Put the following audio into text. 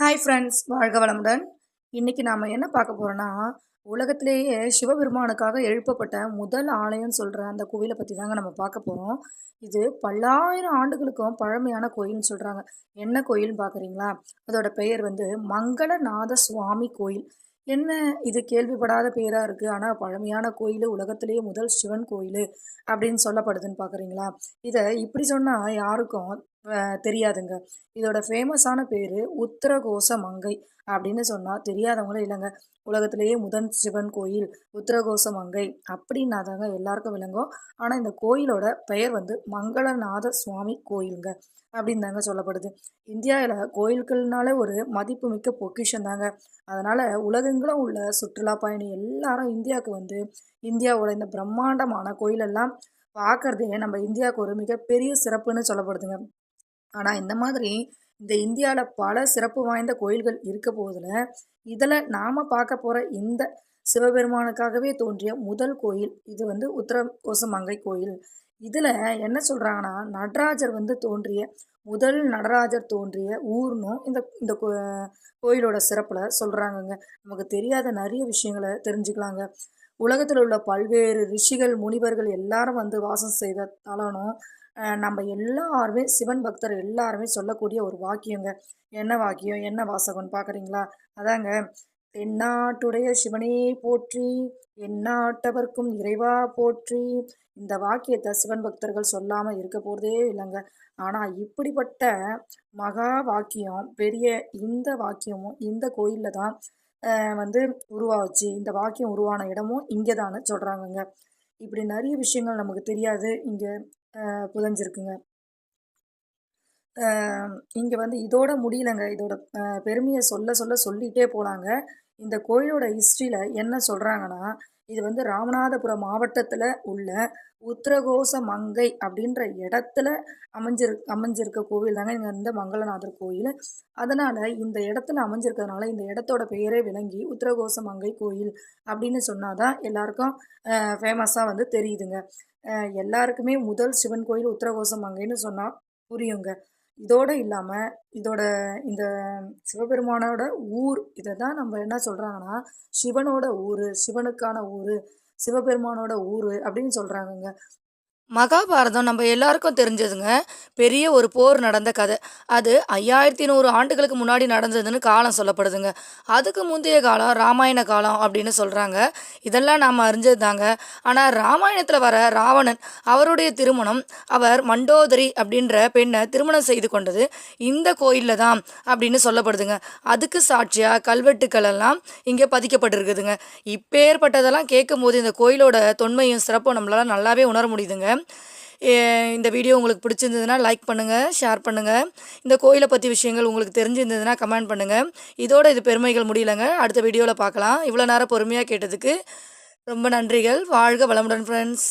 Hi friends வாழ்க வளமுடன். இன்றைக்கி நாம் என்ன பார்க்க போகிறோன்னா உலகத்திலேயே சிவபெருமானுக்காக எழுப்பப்பட்ட முதல் ஆலயம்னு சொல்கிற அந்த கோவிலை பற்றி தாங்க நம்ம பார்க்க போகிறோம் இது பல்லாயிரம் ஆண்டுகளுக்கும் பழமையான கோயில்னு சொல்கிறாங்க என்ன கோயில்னு பார்க்குறீங்களா? அதோட பெயர் வந்து மங்களநாத சுவாமி கோயில். என்ன இது கேள்விப்படாத பேராக இருக்குது ஆனால் பழமையான கோயில் உலகத்திலேயே முதல் சிவன் கோயில் அப்படின்னு சொல்லப்படுதுன்னு பார்க்குறீங்களா? இதை இப்படி சொன்னால் யாருக்கும் தெரியாதுங்க. இதோட ஃபேமஸான பேர் உத்தரகோச மங்கை அப்படின்னு சொன்னால் தெரியாதவங்களும் இல்லைங்க. உலகத்திலேயே முதன் சிவன் கோயில் உத்தரகோச மங்கை அப்படின்னா தாங்க எல்லாருக்கும் விளங்கும். ஆனால் இந்த கோயிலோட பெயர் வந்து மங்களநாத சுவாமி கோயிலுங்க அப்படின்னு தாங்க சொல்லப்படுது. இந்தியாவில் கோயில்கள்னாலே ஒரு மதிப்புமிக்க பொக்கிஷன் தாங்க அதனால் உலகெங்கிலும் உள்ள சுற்றுலா பயணி எல்லாரும் இந்தியாவுக்கு வந்து இந்தியாவோட இந்த பிரம்மாண்டமான கோயிலெல்லாம் பார்க்குறதே நம்ம இந்தியாவுக்கு ஒரு மிகப்பெரிய சிறப்புன்னு சொல்லப்படுதுங்க. ஆனால் இந்த மாதிரி இந்த இந்தியாவில் பல சிறப்பு வாய்ந்த கோயில்கள் இருக்க போதில் இதில் நாம் பார்க்க போகிற இந்த சிவபெருமானுக்காகவே தோன்றிய முதல் கோயில் இது வந்து உத்தரகோசமங்கை கோயில். இதில் என்ன சொல்கிறாங்கன்னா நடராஜர் வந்து தோன்றிய முதல் நடராஜர் தோன்றிய ஊர்னும் இந்த இந்த கோயிலோட சிறப்பில் சொல்கிறாங்கங்க நமக்கு தெரியாத நிறைய விஷயங்களை தெரிஞ்சுக்கலாங்க. உலகத்தில் உள்ள பல்வேறு ரிஷிகள் முனிவர்கள் எல்லாரும் வந்து வாசம் செய்த தலனும் நம்ம எல்லாருமே சிவன் பக்தர் எல்லாருமே சொல்லக்கூடிய ஒரு வாக்கியங்க. என்ன வாக்கியம்? என்ன வாசகம்னு பார்க்குறீங்களா அதாங்க தென்னாட்டுடைய சிவனே போற்றி எந்நாட்டவர்க்கும் இறைவா போற்றி. இந்த வாக்கியத்தை சிவன் பக்தர்கள் சொல்லாமல் இருக்க போகிறதே இல்லைங்க. ஆனால் இப்படிப்பட்ட மகா வாக்கியம் பெரிய இந்த வாக்கியமும் இந்த கோயிலில் தான் வந்து உருவாச்சு. இந்த வாக்கியம் உருவான இடமும் இங்கே தான் சொல்கிறாங்கங்க இப்படி நிறைய விஷயங்கள் நமக்கு தெரியாது. இங்கே புதஞ்சிருக்குங்க. இங்கே வந்து இதோட முடியலங்க. இதோட பெருமையை சொல்ல சொல்ல சொல்லிகிட்டே போகலாங்க இந்த கோயிலோட ஹிஸ்ட்ரியில் என்ன சொல்கிறாங்கன்னா இது வந்து ராமநாதபுரம் மாவட்டத்தில் உள்ள உத்திரகோச மங்கை அப்படின்ற இடத்துல அமைஞ்சிரு அமைஞ்சிருக்க கோவில் தாங்க இங்கே இந்த மங்களநாதர் கோயில். அதனால் இந்த இடத்துல அமைஞ்சிருக்கிறதுனால இந்த இடத்தோட பெயரே விளங்கி உத்திரகோச மங்கை கோயில் அப்படின்னு சொன்னால் தான் எல்லாருக்கும் ஃபேமஸாக வந்து தெரியுதுங்க. எல்லாருக்குமே முதல் சிவன் கோயில் உத்திரகோச மங்கைன்னு சொன்னால் புரியுங்க. இதோடு இல்லாமல் இதோட இந்த சிவபெருமானோட ஊர் இதை தான் நம்ம என்ன சொல்கிறாங்கன்னா சிவனோட ஊர் சிவனுக்கான ஊர் சிவபெருமானோட ஊர் அப்படின்னு சொல்கிறாங்கங்க மகாபாரதம் நம்ம எல்லாருக்கும் தெரிஞ்சதுங்க. பெரிய ஒரு போர் நடந்த கதை. அது ஐயாயிரத்தி நூறு ஆண்டுகளுக்கு முன்னாடி நடந்ததுன்னு காலம் சொல்லப்படுதுங்க. அதுக்கு முந்தைய காலம் ராமாயண காலம் அப்படின்னு சொல்கிறாங்க இதெல்லாம் நாம் அறிஞ்சது தாங்க ஆனால் ராமாயணத்தில் வர ராவணன் அவருடைய திருமணம் அவர் மண்டோதரி அப்படின்ற பெண்ணை திருமணம் செய்து கொண்டது இந்த கோயிலில் தான் அப்படின்னு சொல்லப்படுதுங்க. அதுக்கு சாட்சியாக கல்வெட்டுக்கள் எல்லாம் இங்கே பதிக்கப்பட்டிருக்குதுங்க. இப்பேற்பட்டதெல்லாம் கேட்கும்போது இந்த கோயிலோட தொன்மையும் சிறப்பும் நம்மளால் நல்லாவே உணர முடியுதுங்க. இந்த வீடியோ உங்களுக்கு பிடிச்சிருந்ததுன்னா லைக் பண்ணுங்கள் ஷேர் பண்ணுங்கள் இந்த கோயிலை பற்றி விஷயங்கள் உங்களுக்கு தெரிஞ்சிருந்ததுன்னா கமெண்ட் பண்ணுங்கள் இதோட இது பெருமைகள் முடியலைங்க. அடுத்த வீடியோவில் பார்க்கலாம். இவ்வளோ நேரம் பொறுமையாக கேட்டதுக்கு ரொம்ப நன்றிகள். வாழ்க வளமுடன் ஃப்ரெண்ட்ஸ்